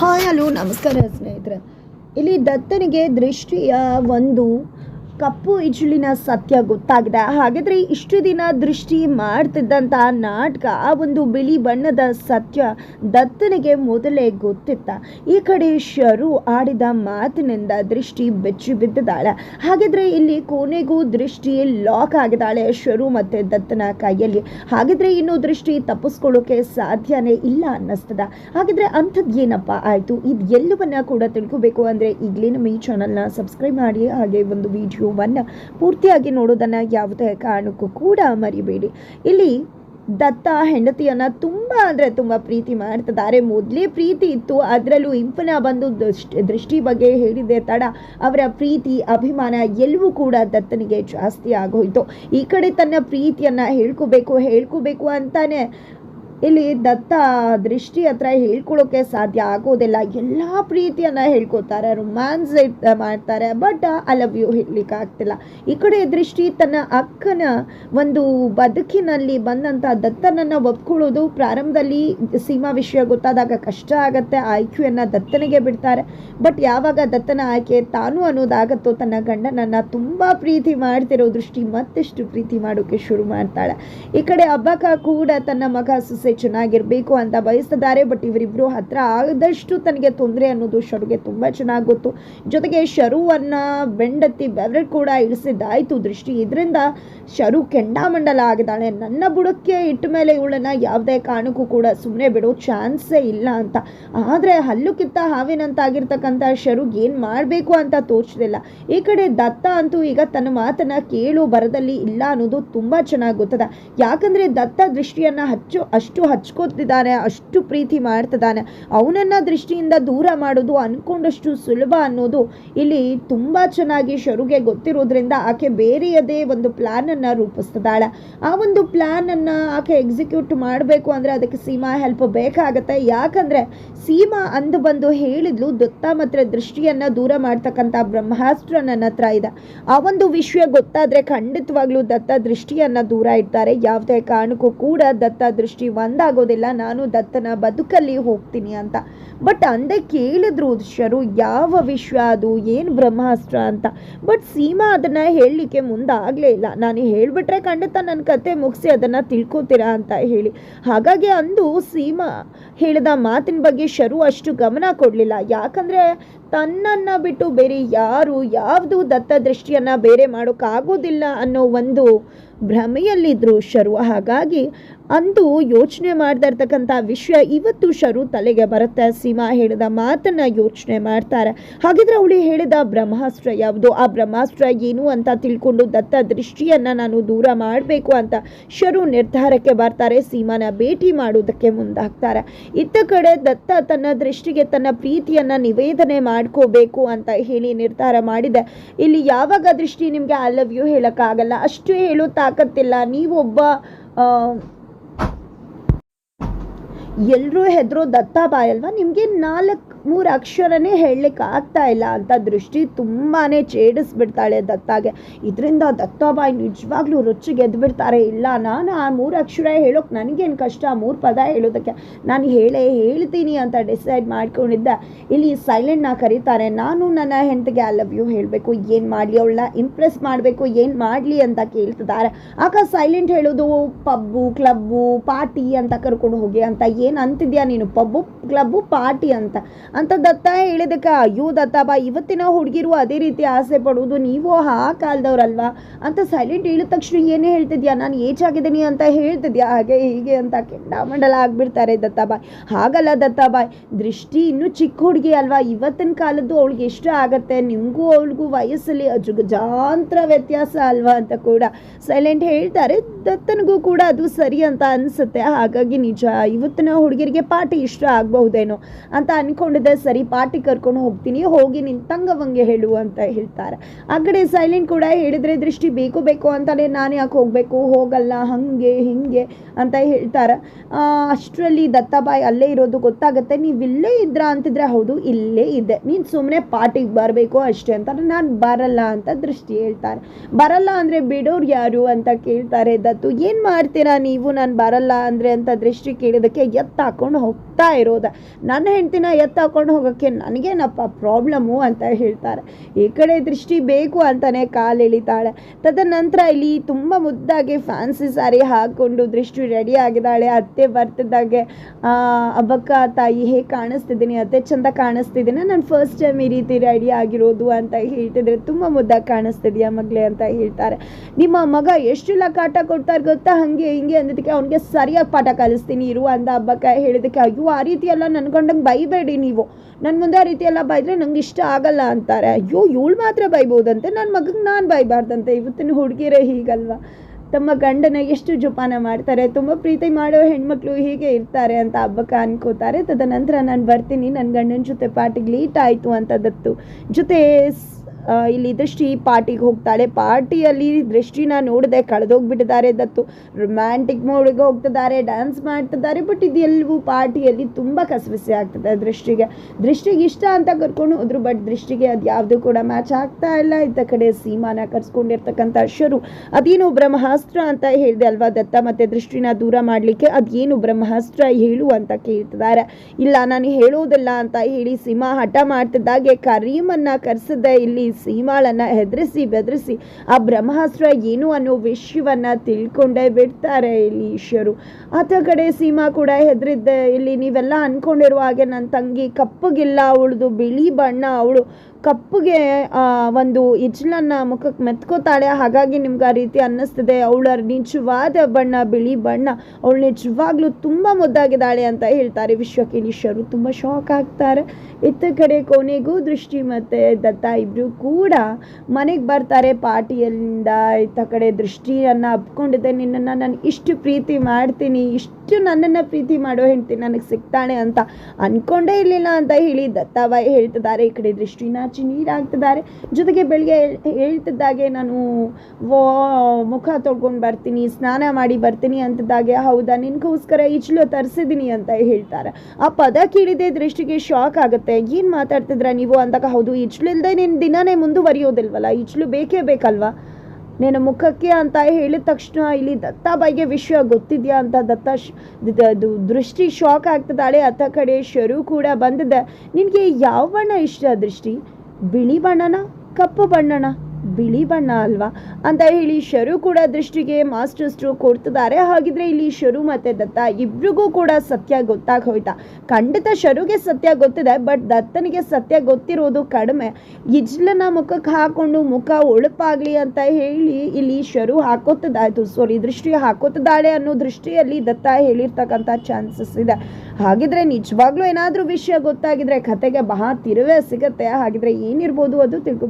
Hi hello ನಮಸ್ಕಾರ ಸ್ನೇಹಿತರೆ. ಇಲ್ಲಿ ದತ್ತನಿಗೆ ದೃಷ್ಟಿಯ ಒಂದು ಕಪ್ಪು ಇಜುಳಿನ ಸತ್ಯ ಗೊತ್ತಾಗಿದೆ. ಹಾಗಿದ್ರೆ ಇಷ್ಟು ದಿನ ದೃಷ್ಟಿ ಮಾಡ್ತಿದ್ದಂಥ ನಾಟಕ ಆ ಒಂದು ಬಿಳಿ ಬಣ್ಣದ ಸತ್ಯ ದತ್ತನಿಗೆ ಮೊದಲೇ ಗೊತ್ತಿತ್ತ. ಈ ಕಡೆ ಶರು ಆಡಿದ ಮಾತಿನಿಂದ ದೃಷ್ಟಿ ಬೆಚ್ಚಿ ಬಿದ್ದಿದ್ದಾಳೆ. ಹಾಗಿದ್ರೆ ಇಲ್ಲಿ ಕೊನೆಗೂ ದೃಷ್ಟಿ ಲಾಕ್ ಆಗಿದ್ದಾಳೆ ಶರು ಮತ್ತೆ ದತ್ತನ ಕೈಯಲ್ಲಿ. ಹಾಗಿದ್ರೆ ಇನ್ನು ದೃಷ್ಟಿ ತಪ್ಪಿಸ್ಕೊಳ್ಳೋಕೆ ಸಾಧ್ಯನೇ ಇಲ್ಲ ಅನ್ನಿಸ್ತದ. ಹಾಗಿದ್ರೆ ಅಂಥದ್ದು ಏನಪ್ಪ ಆಯಿತು? ಇದು ಎಲ್ಲವನ್ನ ಕೂಡ ತಿಳ್ಕೋಬೇಕು ಅಂದರೆ ಈಗಲೇ ನಮ್ಮ ಈ ಚಾನಲ್ನ ಸಬ್ಸ್ಕ್ರೈಬ್ ಮಾಡಿ, ಹಾಗೆ ಒಂದು ವಿಡಿಯೋವನ್ನು ಪೂರ್ತಿಯಾಗಿ ನೋಡೋದನ್ನು ಯಾವುದೇ ಕಾರಣಕ್ಕೂ ಕೂಡ ಮರಿಬೇಡಿ. ಇಲ್ಲಿ ದತ್ತ ಹೆಂಡತಿಯನ್ನ ತುಂಬ ಅಂದರೆ ತುಂಬ ಪ್ರೀತಿ ಮಾಡ್ತಿದ್ದಾರೆ. ಮೊದಲೇ ಪ್ರೀತಿ ಇತ್ತು, ಅದರಲ್ಲೂ ಇಂಪನ ಬಂದು ದೃಷ್ಟಿ ಬಗ್ಗೆ ಹೇಳಿದೆ. ತಡ, ಅವರ ಪ್ರೀತಿ, ಅಭಿಮಾನ ಎಲ್ಲವೂ ಕೂಡ ದತ್ತನಿಗೆ ಜಾಸ್ತಿ ಆಗೋಯ್ತು. ಈ ಕಡೆ ತನ್ನ ಪ್ರೀತಿಯನ್ನ ಹೇಳ್ಕೋಬೇಕು ಹೇಳ್ಕೋಬೇಕು ಅಂತಾನೆ ಇಲ್ಲಿ ದತ್ತ ದೃಷ್ಟಿ ಹತ್ರ ಹೇಳ್ಕೊಳ್ಳೋಕೆ ಸಾಧ್ಯ ಆಗೋದಿಲ್ಲ. ಎಲ್ಲ ಪ್ರೀತಿಯನ್ನ ಹೇಳ್ಕೊತಾರೆ ರೊಮ್ಯಾನ್ಸ್ ಮಾಡ್ತಾರೆ ಬಟ್ ಐ ಲವ್ ಯು ಹೇಳಲಿಕ್ಕೆ ಆಗ್ತಿಲ್ಲ. ಈ ಕಡೆ ದೃಷ್ಟಿ ತನ್ನ ಅಕ್ಕನ ಒಂದು ಬದುಕಿನಲ್ಲಿ ಬಂದಂಥ ದತ್ತನನ್ನು ಒಪ್ಕೊಳ್ಳೋದು ಪ್ರಾರಂಭದಲ್ಲಿ ಸೀಮಾ ವಿಷಯ ಗೊತ್ತಾದಾಗ ಕಷ್ಟ ಆಗುತ್ತೆ ಆಯ್ಕೆಯನ್ನು ದತ್ತನಿಗೆ ಬಿಡ್ತಾರೆ. ಬಟ್ ಯಾವಾಗ ದತ್ತನ ಆಯ್ಕೆ ತಾನು ಅನ್ನೋದಾಗತ್ತೋ ತನ್ನ ಗಂಡನನ್ನು ತುಂಬ ಪ್ರೀತಿ ಮಾಡ್ತಿರೋ ದೃಷ್ಟಿ ಮತ್ತಷ್ಟು ಪ್ರೀತಿ ಮಾಡೋಕೆ ಶುರು ಮಾಡ್ತಾಳೆ. ಈ ಕಡೆ ಅಬ್ಬಕ್ಕ ಕೂಡ ತನ್ನ ಮಗ ಸೊಸೆ ಚೆನ್ನಾಗಿರ್ಬೇಕು ಅಂತ ಬಯಸ್ತಿದ್ದಾರೆ. ಬಟ್ ಇವರಿಬ್ಬರು ಹತ್ರ ಆದಷ್ಟು ತನಗೆ ತೊಂದರೆ ಅನ್ನೋದು ಶರುಗೆ ತುಂಬ ಚೆನ್ನಾಗಿ ಗೊತ್ತು. ಜೊತೆಗೆ ಶರುವನ್ನ ಬೆಂಡತ್ತಿ ಬೆವರೆ ಕೂಡ ಇಳಿಸಿದ್ದಾಯ್ತು. ದೃಷ್ಟಿ ಇದರಿಂದ ಶರು ಕೆಂಡಾಮಂಡಲ ಆಗಿದ್ದಾಳೆ. ನನ್ನ ಬುಡಕ್ಕೆ ಇಟ್ಟ ಮೇಲೆ ಇವಳನ್ನ ಯಾವುದೇ ಕಾರಣಕ್ಕೂ ಕೂಡ ಸುಮ್ಮನೆ ಬಿಡೋ ಚಾನ್ಸೇ ಇಲ್ಲ ಅಂತ. ಆದರೆ ಹಲ್ಲು ಕಿತ್ತ ಹಾವಿನಂತಾಗಿರ್ತಕ್ಕಂಥ ಶರು ಏನು ಮಾಡಬೇಕು ಅಂತ ತೋಚಲಿಲ್ಲ ಈ ಕಡೆ ದತ್ತ ಅಂತೂ ಈಗ ತನ್ನ ಮಾತನ್ನ ಕೇಳು ಬರದಲ್ಲಿ ಇಲ್ಲ ಅನ್ನೋದು ತುಂಬ ಚೆನ್ನಾಗಿ ಗೊತ್ತದ. ಯಾಕಂದ್ರೆ ದತ್ತ ದೃಷ್ಟಿಯನ್ನ ಹಚ್ಚು ಅಷ್ಟು ಹಚ್ಕೋತಿದ್ದಾನೆ ಅಷ್ಟು ಪ್ರೀತಿ ಮಾಡ್ತಿದ್ದಾನೆ. ಅವನನ್ನ ದೃಷ್ಟಿಯಿಂದ ದೂರ ಮಾಡೋದು ಅಂದ್ಕೊಂಡಷ್ಟು ಸುಲಭ ಅನ್ನೋದು ಇಲ್ಲಿ ತುಂಬ ಚೆನ್ನಾಗಿ ಶರುಗೆ ಗೊತ್ತಿರೋದ್ರಿಂದ ಆಕೆ ಬೇರೆಯದೇ ಒಂದು ಪ್ಲಾನ್ ಅನ್ನ ರೂಪಿಸ್ತಿದ್ದಾಳೆ. ಆ ಒಂದು ಪ್ಲಾನ್ ಅನ್ನ ಆಕೆ ಎಕ್ಸಿಕ್ಯೂಟ್ ಮಾಡಬೇಕು ಅಂದ್ರೆ ಅದಕ್ಕೆ ಸೀಮಾ ಹೆಲ್ಪ್ ಬೇಕಾಗತ್ತೆ. ಯಾಕಂದ್ರೆ ಸೀಮಾ ಅಂದು ಬಂದು ಹೇಳಿದ್ಲು, ದತ್ತ ಮಾತ್ರ ದೃಷ್ಟಿಯನ್ನು ದೂರ ಮಾಡ್ತಕ್ಕಂಥ ಬ್ರಹ್ಮಾಸ್ತ್ರ ನನ್ನ ಹತ್ರ ಇದೆ. ಆ ಒಂದು ವಿಷಯ ಗೊತ್ತಾದ್ರೆ ಖಂಡಿತವಾಗ್ಲೂ ದತ್ತ ದೃಷ್ಟಿಯನ್ನು ದೂರ ಇಡ್ತಾರೆ. ಯಾವುದೇ ಕಾರಣಕ್ಕೂ ಕೂಡ ದತ್ತ ದೃಷ್ಟಿ ಒಂದಾಗೋದಿಲ್ಲ ನಾನು ದತ್ತನ ಬದುಕಲ್ಲಿ ಹೋಗ್ತೀನಿ ಅಂತ. ಬಟ್ ಅಂದೆ ಕೇಳಿದ್ರು ಶರು ಯಾವ ವಿಶ್ವ ಅದು, ಏನು ಬ್ರಹ್ಮಾಸ್ತ್ರ ಅಂತ. ಬಟ್ ಸೀಮಾ ಅದನ್ನ ಹೇಳಲಿಕ್ಕೆ ಮುಂದಾಗಲೇ ಇಲ್ಲ. ನಾನು ಹೇಳ್ಬಿಟ್ರೆ ಖಂಡಿತ ನನ್ನ ಕತೆ ಮುಗಿಸಿ ಅದನ್ನ ತಿಳ್ಕೊತೀರಾ ಅಂತ ಹೇಳಿ. ಹಾಗಾಗಿ ಅಂದು ಸೀಮಾ ಹೇಳಿದ ಮಾತಿನ ಬಗ್ಗೆ ಶರು ಅಷ್ಟು ಗಮನ ಕೊಡಲಿಲ್ಲ. ಯಾಕಂದ್ರೆ ತನ್ನನ್ನ ಬಿಟ್ಟು ಬೇರೆ ಯಾರು, ಯಾವುದು ದತ್ತ ದೃಷ್ಟಿಯನ್ನು ಬೇರೆ ಮಾಡೋಕ್ಕಾಗೋದಿಲ್ಲ ಅನ್ನೋ ಒಂದು ಭ್ರಮೆಯಲ್ಲಿದ್ದರು ಶರು. ಹಾಗಾಗಿ ಅಂದು ಯೋಚನೆ ಮಾಡ್ತಾ ಇರ್ತಕ್ಕಂಥ ವಿಷಯ ಇವತ್ತು ಶರು ತಲೆಗೆ ಬರುತ್ತೆ. ಸೀಮಾ ಹೇಳಿದ ಮಾತನ್ನು ಯೋಚನೆ ಮಾಡ್ತಾರೆ. ಹಾಗಿದ್ರೆ ಅವಳು ಹೇಳಿದ ಬ್ರಹ್ಮಾಸ್ತ್ರ ಯಾವುದು? ಆ ಬ್ರಹ್ಮಾಸ್ತ್ರ ಏನು ಅಂತ ತಿಳ್ಕೊಂಡು ದತ್ತ ದೃಷ್ಟಿಯನ್ನು ನಾನು ದೂರ ಮಾಡಬೇಕು ಅಂತ ಶರು ನಿರ್ಧಾರಕ್ಕೆ ಬರ್ತಾರೆ. ಸೀಮಾನ ಭೇಟಿ ಮಾಡೋದಕ್ಕೆ ಮುಂದಾಗ್ತಾರೆ. ಇತ್ತ ಕಡೆ ದತ್ತ ತನ್ನ ದೃಷ್ಟಿಗೆ ತನ್ನ ಪ್ರೀತಿಯನ್ನು ನಿವೇದನೆ ಮಾಡ್ಕೋಬೇಕು ಅಂತ ಹೇಳಿ ನಿರ್ಧಾರ ಮಾಡಿದೆ. ಇಲ್ಲಿ ಯಾವಾಗ ದೃಷ್ಟಿ ನಿಮಗೆ ಐ ಲವ್ ಯು ಹೇಳೋಕ್ಕಾಗಲ್ಲ? ಅಷ್ಟು ಹೇಳೋ ತಾಕತ್ತಿಲ್ಲ. ನೀವೊಬ್ಬ ಎಲ್ಲರೂ ಹೆದರೋ ದತ್ತಾಬಾಯ್ ಅಲ್ವಾ? ನಿಮಗೆ ನಾಲ್ಕು ಮೂರು ಅಕ್ಷರನೇ ಹೇಳಲಿಕ್ಕೆ ಆಗ್ತಾ ಇಲ್ಲ ಅಂತ ದೃಷ್ಟಿ ತುಂಬಾ ಛೇಡಿಸ್ಬಿಡ್ತಾಳೆ ದತ್ತಾಗೆ. ಇದರಿಂದ ದತ್ತಾಬಾಯಿ ನಿಜವಾಗ್ಲೂ ರುಚಿಗೆ ಎದ್ಬಿಡ್ತಾರೆ. ಇಲ್ಲ, ನಾನು ಆ ಮೂರು ಅಕ್ಷರ ಹೇಳೋಕೆ ನನಗೇನು ಕಷ್ಟ? ಮೂರು ಪದ ಹೇಳೋದಕ್ಕೆ ನಾನು ಹೇಳೇ ಹೇಳ್ತೀನಿ ಅಂತ ಡಿಸೈಡ್ ಮಾಡ್ಕೊಂಡಿದ್ದ. ಇಲ್ಲಿ ಸೈಲೆಂಟ್ನ ಕರೀತಾರೆ. ನಾನು ನನ್ನ ಹೆಂಡತಿಗೆ ಐ ಲವ್ ಯು ಹೇಳಬೇಕು. ಏನು ಮಾಡಲಿ ಅವಳನ್ನ? ಇಂಪ್ರೆಸ್ ಮಾಡಬೇಕು. ಏನು ಮಾಡಲಿ ಅಂತ ಕೇಳ್ತಿದ್ದಾರೆ. ಆಗ ಸೈಲೆಂಟ್ ಹೇಳೋದು, ಪಬ್ಬು, ಕ್ಲಬ್ಬು, ಪಾರ್ಟಿ ಅಂತ ಕರ್ಕೊಂಡು ಹೋಗಿ ಅಂತ, ಏನು ಅಂತಿದ್ಯಾ ನೀನು? ಪಬ್ಬು, ಕ್ಲಬ್ಬು, ಪಾರ್ಟಿ ಅಂತ. ಅಂತ ದತ್ತ ಹೇಳಿದಕ್ಕೆ ಅಯ್ಯೋ ದತ್ತ ಬಾ ಇವತ್ತಿನ ಹುಡುಗಿರು ಅದೇ ರೀತಿ ಆಸೆ ಪಡೋದು ನೀವು ಆ ಕಾಲದವ್ರಲ್ವಾ? ಅಂತ ಸೈಲೆಂಟ್ ಹೇಳಿದ ತಕ್ಷಣ ಏನೇ ಹೇಳ್ತಿದ್ಯಾ? ನಾನು ಏಜ್ ಆಗಿದ್ದೀನಿ ಅಂತ ಹೇಳ್ತಿದ್ಯಾ? ಹಾಗೆ ಹೀಗೆ ಅಂತ ಕೆಂಡಾಮಂಡಲ ಆಗ್ಬಿಡ್ತಾರೆ ದತ್ತಾಬಾಯ್. ಹಾಗಲ್ಲ ದತ್ತಾಬಾಯ್, ದೃಷ್ಟಿ ಇನ್ನೂ ಚಿಕ್ಕ ಹುಡುಗಿ ಅಲ್ವಾ? ಇವತ್ತಿನ ಕಾಲದ್ದು ಅವಳಿಗೆ ಎಷ್ಟು ಆಗತ್ತೆ. ನಿಮಗೂ ಅವಳಿಗೂ ವಯಸ್ಸಲ್ಲಿ ಅಜುಗಜಾಂತರ ವ್ಯತ್ಯಾಸ ಅಲ್ವಾ ಅಂತ ಕೂಡ ಸೈಲೆಂಟ್ ಹೇಳ್ತಾರೆ ದತ್ತನಿಗೂ ಕೂಡ ಅದು ಸರಿ ಅಂತ ಅನಿಸುತ್ತೆ. ಹಾಗಾಗಿ ನಿಜ, ಇವತ್ತಿನ ಹುಡುಗಿರಿಗೆ ಪಾರ್ಟಿ ಇಷ್ಟ ಆಗಬಹುದೇನೋ ಅಂತ ಅಂದ್ಕೊಂಡಿದ್ದೆ ಸರಿ ಪಾಟಿ ಕರ್ಕೊಂಡು ಹೋಗ್ತೀನಿ, ಹೋಗಿ ನಿನ್ನ ತಂಗವಂಗೆ ಹೇಳು ಅಂತ ಹೇಳ್ತಾರೆ. ಆ ಕಡೆ ಸೈಲೆಂಟ್ ಕೂಡ ಹೇಳಿದರೆ ದೃಷ್ಟಿ ಬೇಕು ಬೇಕು ಅಂತಲೇ ನಾನು ಯಾಕೆ ಹೋಗಬೇಕು? ಹೋಗಲ್ಲ, ಹಾಗೆ, ಹಿಂಗೆ ಅಂತ ಹೇಳ್ತಾರೆ. ಅಷ್ಟರಲ್ಲಿ ದತ್ತಾಬಾಯಿ ಅಲ್ಲೇ ಇರೋದು ಗೊತ್ತಾಗುತ್ತೆ. ನೀವು ಇಲ್ಲೇ ಇದ್ರ ಅಂತಿದ್ರೆ ಹೌದು, ಇಲ್ಲೇ ಇದೆ. ನೀನು ಸುಮ್ಮನೆ ಪಾರ್ಟಿಗೆ ಬರಬೇಕು ಅಷ್ಟೇ ಅಂತ, ನಾನು ಬರಲ್ಲ ಅಂತ ದೃಷ್ಟಿ ಹೇಳ್ತಾರೆ. ಬರಲ್ಲ ಅಂದರೆ ಬಿಡೋರು ಯಾರು ಅಂತ ಕೇಳ್ತಾರೆ. ದತ್ತು ಏನು ಮಾಡ್ತೀರಾ ನೀವು? ನಾನು ಬರಲ್ಲ ಅಂದರೆ ಅಂತ ದೃಷ್ಟಿ ಕೇಳಿದಕ್ಕೆ ಎತ್ತು ಹಾಕೊಂಡು ಹೋಗ್ತಾ ಇರೋದ. ನನ್ನ ಹೆಂಡ್ತಿನ ಎತ್ತು ಹಾಕೊಂಡು ಹೋಗೋಕ್ಕೆ ನನಗೇನಪ್ಪ ಪ್ರಾಬ್ಲಮ್ಮು ಅಂತ ಹೇಳ್ತಾರೆ. ಈ ಕಡೆ ದೃಷ್ಟಿ ಬೇಕು ಅಂತಲೇ ಕಾಲು ಎಳಿತಾಳೆ. ತದನಂತರ ಇಲ್ಲಿ ತುಂಬ ಮುದ್ದಾಗಿ ಫ್ಯಾನ್ಸಿ ಸಾರಿ ಹಾಕ್ಕೊಂಡು ದೃಷ್ಟಿ ರೆಡಿ ಆಗಿದ್ದಾಳೆ. ಅತ್ತೆ ಬರ್ತಿದ್ದಾಗೆ ಅಬ್ಬಕ್ಕ ತಾಯಿ ಹೇಗೆ ಕಾಣಿಸ್ತಿದ್ದೀನಿ, ಅತ್ತೆ ಚಂದ ಕಾಣಿಸ್ತಿದ್ದೀನಿ? ನಾನು ಫಸ್ಟ್ ಟೈಮ್ ಈ ರೀತಿ ರೆಡಿ ಆಗಿರೋದು ಅಂತ ಹೇಳ್ತಿದ್ರೆ ತುಂಬ ಮುದ್ದಾಗಿ ಕಾಣಿಸ್ತಿದ್ಯಾ ಮಗಳೇ ಅಂತ ಹೇಳ್ತಾರೆ. ನಿಮ್ಮ ಮಗ ಎಷ್ಟೆಲ್ಲ ಕಾಟ ಕೊಡ್ತಾರೆ ಗೊತ್ತಾ? ಹಾಗೆ ಹಿಂಗೆ ಅಂದಿದ್ದಕ್ಕೆ ಅವ್ನಿಗೆ ಸರಿಯಾಗಿ ಪಾಠ ಕಲಿಸ್ತೀನಿ, ಇರು ಅಂದ ಹಬ್ಬಕ್ಕೆ ಹೇಳಿದಕ್ಕೆ ಅಯ್ಯೋ, ಆ ರೀತಿ ಎಲ್ಲ ನನ್ಕೊಂಡಂಗೆ ಬೈಬೇಡಿ ನೀವು. ನನ್ನ ಮುಂದೆ ಆ ರೀತಿ ಎಲ್ಲ ಬೈದ್ರೆ ನಂಗೆ ಇಷ್ಟ ಆಗಲ್ಲ ಅಂತಾರೆ. ಅಯ್ಯೋ, ಇವಳು ಮಾತ್ರ ಬೈಬೋದಂತೆ ನನ್ನ ಮಗಗೆ ನಾನು ಬೈಬಾರ್ದಂತೆ. ಇವತ್ತಿನ ಹುಡುಗಿರೇ ಹೀಗಲ್ವಾ? ತಮ್ಮ ಗಂಡನ ಎಷ್ಟು ಜೋಪಾನ ಮಾಡ್ತಾರೆ, ತುಂಬ ಪ್ರೀತಿ ಮಾಡೋ ಹೆಣ್ಮಕ್ಳು ಹೀಗೆ ಇರ್ತಾರೆ ಅಂತ ಹಬ್ಬಕ್ಕೆ ಅನ್ಕೋತಾರೆ. ತದನಂತರ ನಾನು ಬರ್ತೀನಿ ನನ್ನ ಗಂಡನ ಜೊತೆ ಪಾರ್ಟಿಗೆ ಲೇಟ್ ಆಯಿತು ಅಂತ ದತ್ತು ಜೊತೆ ಇಲ್ಲಿ ದೃಷ್ಟಿ ಪಾರ್ಟಿಗೆ ಹೋಗ್ತಾಳೆ. ಪಾರ್ಟಿಯಲ್ಲಿ ದೃಷ್ಟಿನ ನೋಡದೆ ಕಳೆದೋಗ್ಬಿಟ್ಟಿದ್ದಾರೆ. ದತ್ತು ರೊಮ್ಯಾಂಟಿಕ್ ಮೋಡ್ಗೆ ಹೋಗ್ತಿದ್ದಾರೆ ಡ್ಯಾನ್ಸ್ ಮಾಡ್ತಿದ್ದಾರೆ ಬಟ್ ಇದೆಲ್ಲವೂ ಪಾರ್ಟಿಯಲ್ಲಿ ತುಂಬ ಕಸವಿಸಿ ಆಗ್ತದೆ ದೃಷ್ಟಿಗೆ. ದೃಷ್ಟಿಗೆ ಇಷ್ಟ ಅಂತ ಕರ್ಕೊಂಡು ಹೋದ್ರು ಬಟ್ ದೃಷ್ಟಿಗೆ ಅದು ಯಾವುದು ಕೂಡ ಮ್ಯಾಚ್ ಆಗ್ತಾ ಇಲ್ಲ. ಇತ್ತ ಕಡೆ ಸೀಮಾನ ಕರ್ಸ್ಕೊಂಡಿರ್ತಕ್ಕಂಥ ಶರು ಅದೇನು ಬ್ರಹ್ಮಾಸ್ತ್ರ ಅಂತ ಹೇಳಿದೆ ಅಲ್ವಾ ದತ್ತ? ಮತ್ತೆ ದೃಷ್ಟಿನ ದೂರ ಮಾಡಲಿಕ್ಕೆ ಅದೇನು ಬ್ರಹ್ಮಾಸ್ತ್ರ ಹೇಳು ಅಂತ ಕೇಳ್ತಿದ್ದಾರೆ. ಇಲ್ಲ, ನಾನು ಹೇಳೋದಿಲ್ಲ ಅಂತ ಹೇಳಿ ಸೀಮಾ ಹಠ ಮಾಡ್ತಿದ್ದಾಗೆ ಕರೀಮನ್ನ ಕರೆಸಿದ್ದೆ ಇಲ್ಲಿ ಸೀಮಾಳನ್ನ ಹೆದರಿಸಿ ಬೆದರಿಸಿ ಆ ಬ್ರಹ್ಮಾಸ್ತ್ರ ಏನು ಅನ್ನೋ ವಿಷಯವನ್ನ ತಿಳ್ಕೊಂಡೇ ಬಿಡ್ತಾರೆ ಇಲ್ಲಿ ಈಶ್ವರು. ಆತ ಕಡೆ ಸೀಮಾ ಕೂಡ ಹೆದರಿದ್ದೆ, ಇಲ್ಲಿ ನೀವೆಲ್ಲ ಅನ್ಕೊಂಡಿರುವ ಹಾಗೆ ನನ್ನ ತಂಗಿ ಕಪ್ಪಗಿಲ್ಲ, ಅವಳದು ಬಿಳಿ ಬಣ್ಣ, ಅವಳು ಕಪ್ಪಗೆ ಒಂದು ಇಜ್ಲನ್ನ ಮುಖಕ್ಕೆ ಮೆತ್ಕೋತಾಳೆ. ಹಾಗಾಗಿ ನಿಮ್ಗೆ ಆ ರೀತಿ ಅನ್ನಿಸ್ತದೆ. ಅವಳ ನಿಜವಾದ ಬಣ್ಣ, ಬಿಳಿ ಬಣ್ಣ. ಅವಳು ನಿಜವಾಗ್ಲೂ ತುಂಬ ಮುದ್ದಾಗಿದ್ದಾಳೆ ಅಂತ ಹೇಳ್ತಾರೆ ವಿಶ್ವಕೇಲೀಶ್ವರು ತುಂಬ ಶಾಕ್ ಆಗ್ತಾರೆ. ಇತ್ತ ಕಡೆ ಕೊನೆಗೂ ದೃಷ್ಟಿ ಮತ್ತು ದತ್ತ ಇಬ್ಬರು ಕೂಡ ಮನೆಗೆ ಬರ್ತಾರೆ. ಪಾರ್ಟಿಯಿಂದ ಇತ್ತ ಕಡೆ ದೃಷ್ಟಿಯನ್ನು ಅಪ್ಕೊಂಡಿದ್ದೆ ನಿನ್ನನ್ನು ನಾನು ಇಷ್ಟು ಪ್ರೀತಿ ಮಾಡ್ತೀನಿ. ಇಷ್ಟು ನನ್ನನ್ನು ಪ್ರೀತಿ ಮಾಡೋ ಹೆಂಡ್ತಿ ನನಗೆ ಸಿಗ್ತಾಳೆ ಅಂತ ಅನ್ಕೊಂಡೇ ಇರಲಿಲ್ಲ ಅಂತ ಹೇಳಿ ದತ್ತಾಬಾಯಿ ಹೇಳ್ತಿದ್ದಾರೆ. ಈ ಕಡೆ ದೃಷ್ಟಿ ನೀರು ನೀರಾಗ್ತಿದ್ದಾರೆ ಜೊತೆಗೆ ಬೆಳಿಗ್ಗೆ ಹೇಳ್ತಿದ್ದಾಗೆ ನಾನು, ವಾ, ಮುಖ ತೊಳ್ಕೊಂಡು ಬರ್ತೀನಿ, ಸ್ನಾನ ಮಾಡಿ ಬರ್ತೀನಿ ಅಂತಿದ್ದಾಗೆ, ಹೌದಾ, ನಿನಗೋಸ್ಕರ ಇಚ್ಲು ತರಿಸಿದ್ದೀನಿ ಅಂತ ಹೇಳ್ತಾರೆ. ಆ ಪದ ಕೇಳಿದೆ ದೃಷ್ಟಿಗೆ ಶಾಕ್ ಆಗುತ್ತೆ. ಏನು ಮಾತಾಡ್ತಿದ್ರ ನೀವು ಅಂದಾಗ, ಹೌದು ಇಚ್ಲು ಇಲ್ಲದೆ ನೀನು ದಿನನೇ ಮುಂದುವರಿಯೋದಿಲ್ವಲ್ಲ ಇಚ್ಲು ಬೇಕೇ ಬೇಕಲ್ವಾ? ನಿನ್ನ ಮುಖಕ್ಕೆ ಅಂತ ಹೇಳಿದ ತಕ್ಷಣ ಇಲ್ಲಿ ದತ್ತಾಬಾಯಿಗೆ ವಿಷಯ ಗೊತ್ತಿದೆಯಾ ಅಂತ ದತ್ತ ದೃಷ್ಟಿ ಶಾಕ್ ಆಗ್ತದಾಳೆ ಅತ್ತ ಕಡೆ ಶರು ಕೂಡ ಬಂದಿದೆ. ನಿನಗೆ ಯಾವ ಬಣ್ಣ ಇಷ್ಟ ದೃಷ್ಟಿ? ಬಿಳಿ ಬಣ್ಣನ ಕಪ್ಪು ಬಣ್ಣನ. ಬಿಳಿ ಬಣ್ಣ ಅಲ್ವಾ? ಅಂತ ಹೇಳಿ ಶರು ಕೂಡ ದೃಷ್ಟಿಗೆ ಮಾಸ್ಟರ್ ಸ್ಟ್ರೋಕ್ ಕೊಡ್ತಿದ್ದಾರೆ. ಹಾಗಿದ್ರೆ ಇಲ್ಲಿ ಶರು ಮತ್ತೆ ದತ್ತ ಇಬ್ರಿಗೂ ಕೂಡ ಸತ್ಯ ಗೊತ್ತಾಗಿ ಹೋಯ್ತಾ ಖಂಡಿತ ಶರುಗೆ ಸತ್ಯ ಗೊತ್ತಿದೆ, ಬಟ್ ದತ್ತನಿಗೆ ಸತ್ಯ ಗೊತ್ತಿರೋದು ಕಡಿಮೆ. ಇಜ್ಲನ ಮುಖಕ್ಕೆ ಹಾಕೊಂಡು ಮುಖ ಒಳಪಾಗ್ಲಿ ಅಂತ ಹೇಳಿ ಇಲ್ಲಿ ಶರು ಹಾಕೋತದಾಯ್ತು ಸಾರಿ ದೃಷ್ಟಿ ಹಾಕೋತದಾಳೆ ಅನ್ನೋ ದೃಷ್ಟಿಯಲ್ಲಿ ದತ್ತ ಹೇಳಿರ್ತಕ್ಕಂಥ ಚಾನ್ಸಸ್ ಇದೆ. ಹಾಗಿದ್ರೆ ನಿಜವಾಗ್ಲೂ ಏನಾದರೂ ವಿಷಯ ಗೊತ್ತಾಗಿದ್ರೆ ಕತೆಗೆ ಬಹಳ ತಿರುವೆ ಸಿಗತ್ತೆ. ಹಾಗಿದ್ರೆ ಏನಿರ್ಬೋದು ಅದು ತಿಳ್ಕೊಬೇಕು.